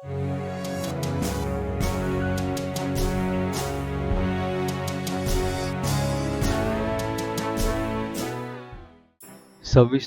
सव्वीस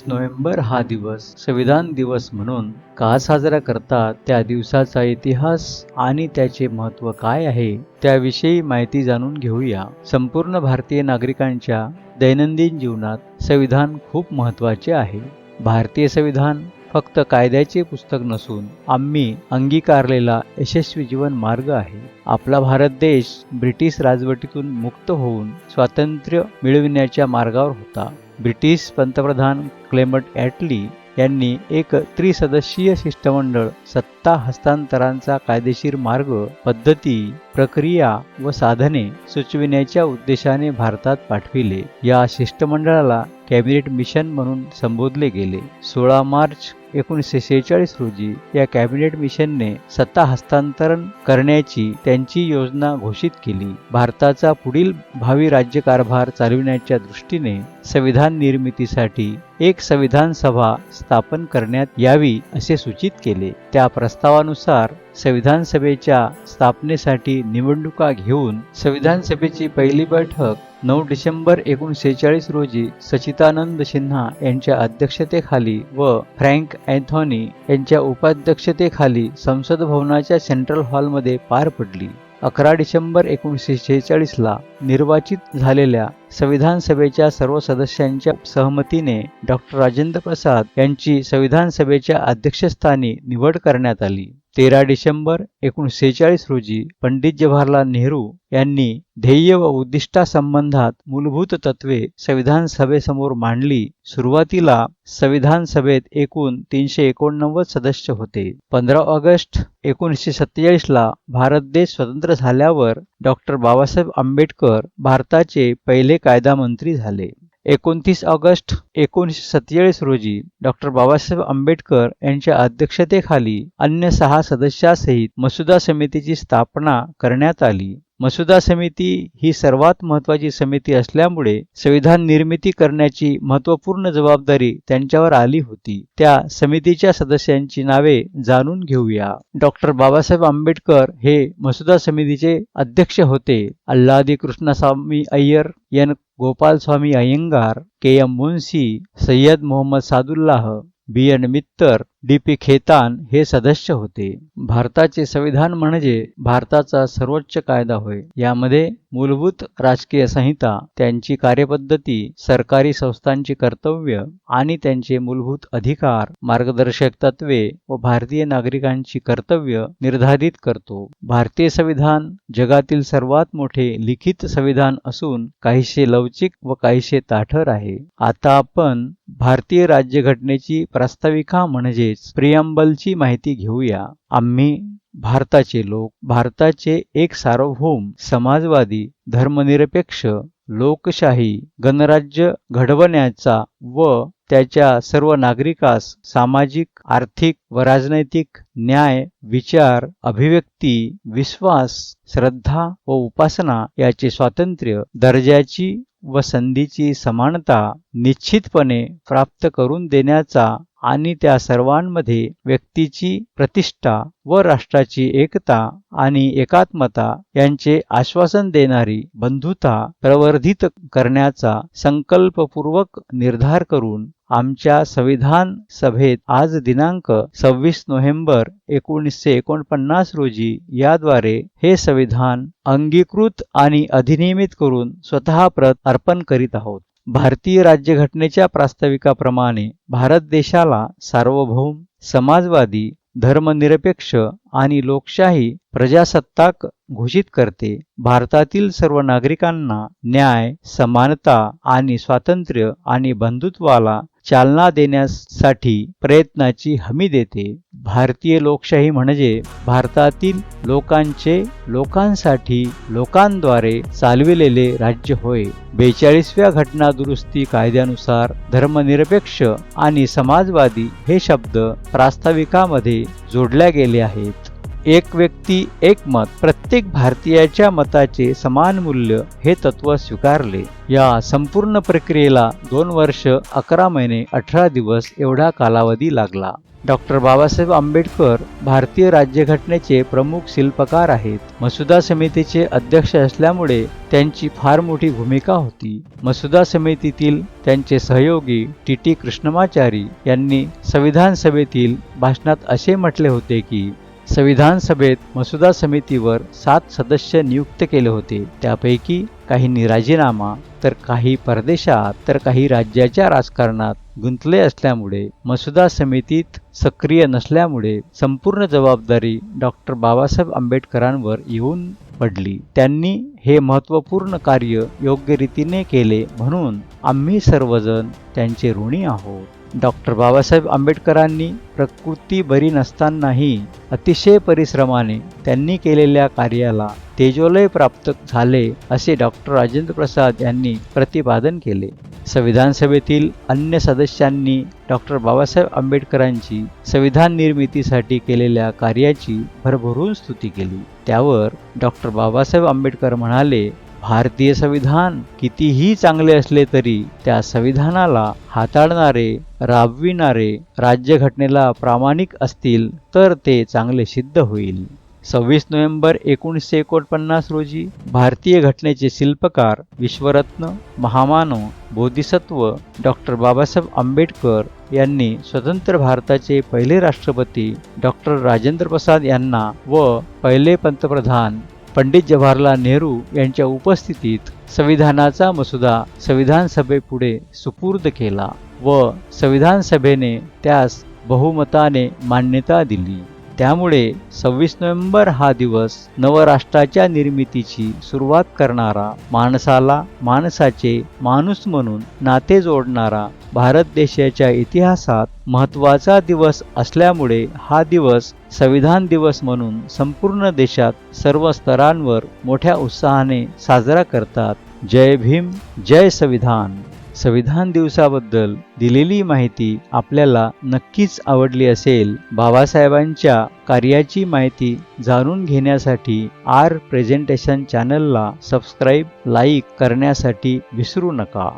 नोव्हेंबर हा दिवस संविधान दिवस म्हणून का साजरा करतात? त्या दिवसाचा इतिहास आणि त्याचे महत्त्व काय आहे? त्याविषयी माहिती जाणून घेऊया. संपूर्ण भारतीय नागरिकांच्या दैनंदिन जीवनात संविधान खूप महत्त्वाचे आहे. भारतीय संविधान फक्त कायद्याचे पुस्तक नसून आम्ही अंगीकारलेला यशस्वी जीवन मार्ग आहे. आपला भारत देश ब्रिटिश राजवटीतून मुक्त होऊन स्वातंत्र्य मिळविण्याच्या मार्गावर होता. ब्रिटिश पंतप्रधान क्लेमट ॲटली यांनी एक त्रिसदस्यीय शिष्टमंडळ सत्ता हस्तांतरांचा कायदेशीर मार्ग पद्धती प्रक्रिया व साधने सुचविण्याच्या उद्देशाने भारतात पाठविले. या शिष्टमंडळाला कॅबिनेट मिशन म्हणून संबोधले गेले. सोळा मार्च एकोणीसशे शेहेचाळीस रोजी या कॅबिनेट मिशनने सत्ता हस्तांतरण करण्याची त्यांची योजना घोषित केली. भारताचा पुढील भावी राज्यकारभार चालविण्याच्या दृष्टीने संविधान निर्मितीसाठी एक संविधान सभा स्थापन करण्यात यावी असे सूचित केले. त्या प्रस्तावानुसार संविधान सभेच्या स्थापनेसाठी निवडणुका घेऊन संविधान सभेची पहिली बैठक नऊ डिसेंबर एकोणीसशे चाळीस रोजी सचितानंद सिन्हा यांच्या अध्यक्षतेखाली व फ्रँक अँथॉनी यांच्या उपाध्यक्षतेखाली संसद भवनाच्या सेंट्रल हॉलमध्ये पार पडली. अकरा डिसेंबर एकोणीसशे शेहेचाळीसला निर्वाचित झालेल्या संविधान सभेच्या सर्व सदस्यांच्या सहमतीने डॉक्टर राजेंद्र प्रसाद यांची संविधान सभेच्या अध्यक्षस्थानी निवड करण्यात आली. तेरा डिसेंबर एकोणीसशे शेहेचाळीस रोजी पंडित जवाहरलाल नेहरू यांनी ध्येय व उद्दिष्टासंबंधात मूलभूत तत्वे संविधान सभेसमोर मांडली. सुरुवातीला संविधान सभेत एकूण तीनशे एकोणनव्वद सदस्य होते. पंधरा ऑगस्ट एकोणीसशे सत्तेचाळीसला भारत देश स्वतंत्र झाल्यावर डॉक्टर बाबासाहेब आंबेडकर भारताचे पहिले कायदा मंत्री झाले. एकोणतीस ऑगस्ट एकोणीसशे सत्तेचाळीस रोजी डॉक्टर बाबासाहेब आंबेडकर यांच्या अध्यक्षतेखाली अन्य सहा सदस्यासहित मसुदा समितीची स्थापना करण्यात आली. मसुदा समिती ही सर्वात महत्वाची समिती असल्यामुळे संविधान निर्मिती करण्याची महत्त्वपूर्ण जबाबदारी त्यांच्यावर आली होती. त्या समितीच्या सदस्यांची नावे जाणून घेऊया. डॉक्टर बाबासाहेब आंबेडकर हे मसुदा समितीचे अध्यक्ष होते. Alladi Krishnaswamy Ayyar N. Gopalaswami Ayyangar K. M. Munshi Syed Mohammad Saadulla B. N. Mitter D P Khaitan हे सदस्य होते. भारताचे संविधान म्हणजे भारताचा सर्वोच्च कायदा होय. यामध्ये मूलभूत राजकीय संहिता त्यांची कार्यपद्धती सरकारी संस्थांची कर्तव्य आणि त्यांचे मूलभूत अधिकार मार्गदर्शक तत्वे व भारतीय नागरिकांची कर्तव्य निर्धारित करतो. भारतीय संविधान जगातील सर्वात मोठे लिखित संविधान असून काहीशे लवचिक व काहीशे ताठर आहे. आता आपण भारतीय राज्यघटनेची प्रास्ताविका म्हणजे म्हणजेच प्रियंबलची माहिती घेऊया. आम्ही भारताचे लोक भारताचे एक सार्वभौम समाजवादी धर्मनिरपेक्ष लोकशाही गणराज्य घडवण्याचा व त्याच्या सर्व नागरिकास सामाजिक आर्थिक व राजनैतिक न्याय विचार अभिव्यक्ती विश्वास श्रद्धा व उपासना याचे स्वातंत्र्य दर्जाची व संधीची समानता निश्चितपणे प्राप्त करून देण्याचा आणि त्या सर्वांमध्ये व्यक्तीची प्रतिष्ठा व राष्ट्राची एकता आणि एकात्मता यांचे आश्वासन देणारी बंधुता प्रवर्धित करण्याचा संकल्पपूर्वक निर्धार करून आमच्या संविधान सभेत आज दिनांक सव्वीस नोव्हेंबर एकोणीसशे एकोणपन्नास रोजी याद्वारे हे संविधान अंगीकृत आणि अधिनियमित करून स्वतः प्रत अर्पण करीत आहोत. भारतीय राज्यघटनेच्या प्रास्ताविकाप्रमाणे भारत देशाला सार्वभौम समाजवादी धर्मनिरपेक्ष आणि लोकशाही प्रजासत्ताक घोषित करते. भारतातील सर्व नागरिकांना न्याय समानता आणि स्वातंत्र्य आणि बंधुत्वाला चालना देण्यासाठी प्रयत्नाची हमी देते. भारतीय लोकशाही म्हणजे भारतातील लोकांचे लोकांसाठी लोकांद्वारे चालविलेले राज्य होय. बेचाळीसव्या घटना दुरुस्ती कायद्यानुसार धर्मनिरपेक्ष आणि समाजवादी हे शब्द प्रास्ताविकामध्ये जोडल्या गेले आहेत. एक व्यक्ती एक मत प्रत्येक भारतीयाच्या मताचे समान मूल्य हे तत्व स्वीकारले. या संपूर्ण प्रक्रियेला दोन वर्ष अकरा महिने अठरा दिवस एवढा कालावधी लागला. डॉक्टर बाबासाहेब आंबेडकर भारतीय राज्यघटनेचे प्रमुख शिल्पकार आहेत. मसुदा समितीचे अध्यक्ष असल्यामुळे त्यांची फार मोठी भूमिका होती. मसुदा समितीतील त्यांचे सहयोगी टी. टी. कृष्णमाचारी यांनी संविधान सभेतील भाषणात असे म्हटले होते की संविधान सभेत मसुदा समितीवर सात सदस्य नियुक्त केले होते. त्यापैकी काहींनी राजीनामा तर काही परदेशात तर काही राज्याच्या राजकारणात गुंतले असल्यामुळे मसुदा समितीत सक्रिय नसल्यामुळे संपूर्ण जबाबदारी डॉक्टर बाबासाहेब आंबेडकरांवर येऊन पडली. त्यांनी हे महत्त्वपूर्ण कार्य योग्य रीतीने केले म्हणून आम्ही सर्वजण त्यांचे ऋणी आहोत. डॉक्टर बाबासाहेब आंबेडकरांनी प्रकृती बरी नसतानाही अतिशय परिश्रमाने त्यांनी केलेल्या कार्याला तेजोलय प्राप्त झाले असे डॉक्टर राजेंद्र प्रसाद यांनी प्रतिपादन केले. संविधान सभेतील अन्य सदस्यांनी डॉक्टर बाबासाहेब आंबेडकरांची संविधान निर्मितीसाठी केलेल्या कार्याची भरभरून स्तुती केली. त्यावर डॉक्टर बाबासाहेब आंबेडकर म्हणाले भारतीय संविधान कितीही चांगले असले तरी त्या संविधानाला हाताळणारे राबविणारे राज्यघटनेला प्रामाणिक असतील तर ते चांगले सिद्ध होईल. सव्वीस नोव्हेंबर एकोणीसशे एकोणपन्नास रोजी भारतीय घटनेचे शिल्पकार विश्वरत्न महामानव बोधिसत्व डॉक्टर बाबासाहेब आंबेडकर यांनी स्वतंत्र भारताचे पहिले राष्ट्रपती डॉक्टर राजेंद्र प्रसाद यांना व पहिले पंतप्रधान पंडित जवाहरलाल नेहरू यांच्या उपस्थितीत संविधानाचा मसुदा संविधान सभेपुढे सुपूर्द केला व संविधान सभेने त्यास बहुमताने मान्यता दिली. त्यामुळे सव्वीस नोव्हेंबर हा दिवस नवराष्ट्राच्या निर्मितीची सुरुवात करणारा माणसाला माणसाचे माणूस म्हणून नाते जोडणारा भारत देशाच्या इतिहासात महत्त्वाचा दिवस असल्यामुळे हा दिवस संविधान दिवस म्हणून संपूर्ण देशात सर्व स्तरांवर मोठ्या उत्साहाने साजरा करतात. जय भीम जय संविधान. संविधान दिवसाबद्दल दिलेली माहिती आपल्याला नक्कीच आवडली असेल. बाबासाहेबांच्या कार्याची माहिती जाणून घेण्यासाठी आर प्रेझेंटेशन चॅनलला सबस्क्राईब लाईक करण्यासाठी विसरू नका.